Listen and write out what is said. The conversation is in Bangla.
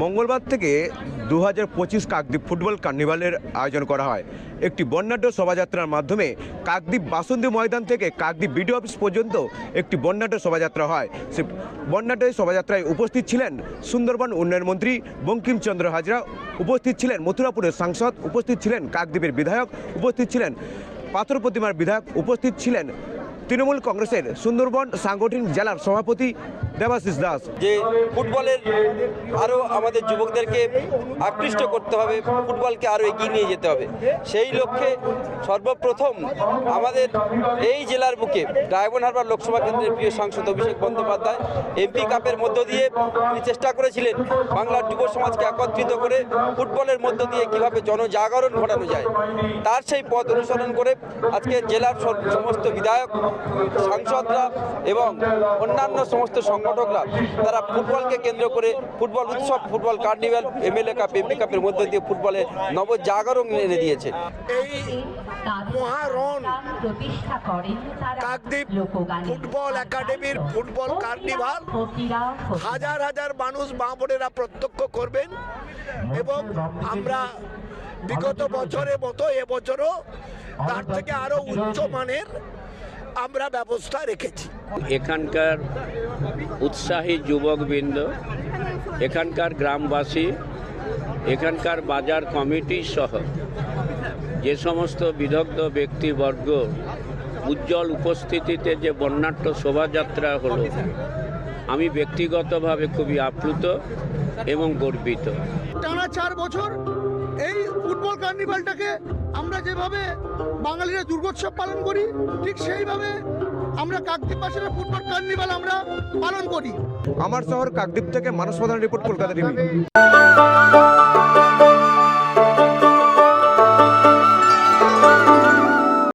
মঙ্গলবার থেকে দু হাজার পঁচিশ কাকদ্বীপ ফুটবল কার্নিভালের আয়োজন করা হয়। একটি বর্ণাঢ্য শোভাযাত্রার মাধ্যমে কাকদ্বীপ বাসন্তী ময়দান থেকে কাকদ্বীপ বিডিও অফিস পর্যন্ত একটি বর্ণাঢ্য শোভাযাত্রা হয়। সে বর্ণাঢ্য শোভাযাত্রায় উপস্থিত ছিলেন সুন্দরবন উন্নয়ন মন্ত্রী বঙ্কিমচন্দ্র হাজরা, উপস্থিত ছিলেন মথুরাপুরের সাংসদ, উপস্থিত ছিলেন কাকদ্বীপের বিধায়ক, উপস্থিত ছিলেন পাথর প্রতিমার বিধায়ক, উপস্থিত ছিলেন তৃণমূল কংগ্রেসের সুন্দরবন সাংগঠনিক জেলার সভাপতি দেবাশিস দাস। যে ফুটবলের আরও আমাদের যুবকদেরকে আকৃষ্ট করতে হবে, ফুটবলকে আরও এগিয়ে নিয়ে যেতে হবে। সেই লক্ষ্যে সর্বপ্রথম আমাদের এই জেলার বুকে ডায়মন্ড হারবার লোকসভা কেন্দ্রের প্রিয় সাংসদ অভিষেক বন্দ্যোপাধ্যায় এমপি কাপের মধ্য দিয়ে তিনি চেষ্টা করেছিলেন বাংলার যুব সমাজকে একত্রিত করে ফুটবলের মধ্য দিয়ে কীভাবে জনজাগরণ ঘটানো যায়। তার সেই পথ অনুসরণ করে আজকে জেলার সমস্ত বিধায়ক, সাংসদরা এবং অন্যান্য সমস্ত সংগঠকরা তারা ফুটবলকে কেন্দ্র করে ফুটবল উৎসব, football carnival MLA cup MP কাপের মধ্যে দিয়ে ফুটবলের নবজাগরণ এনে দিয়েছে। এই মহারণ কাকদ্বীপ ফুটবল একাডেমির ফুটবল কার্নিভাল, হাজার হাজার মানুষ মা প্রত্যক্ষ করবেন এবং আমরা বিগত বছরের মতো, এবছরও তার থেকে আরও উচ্চ মানের আমরা ব্যবস্থা রেখেছি। এখানকার উৎসাহী যুবকবৃন্দ, এখানকার গ্রামবাসী, এখানকার বাজার কমিটি সহ যে সমস্ত বিদগ্ধ ব্যক্তিবর্গ উজ্জ্বল উপস্থিতিতে যে বর্ণাঢ্য শোভাযাত্রা হলো, আমি ব্যক্তিগতভাবে খুবই আপ্লুত এবং গর্বিত। টানা চার বছর এই ফুটবল কার্নিভালটাকে আমরা যেভাবে বাঙালিরা দুর্গোৎসব পালন করি, ঠিক সেইভাবে আমরা কাকদ্বীপবাসীরা ফুটবল কার্নিভাল আমরা পালন করি। আমার শহর কাকদ্বীপ থেকে মানস প্রধান রিপোর্ট কলকাতা টিভি।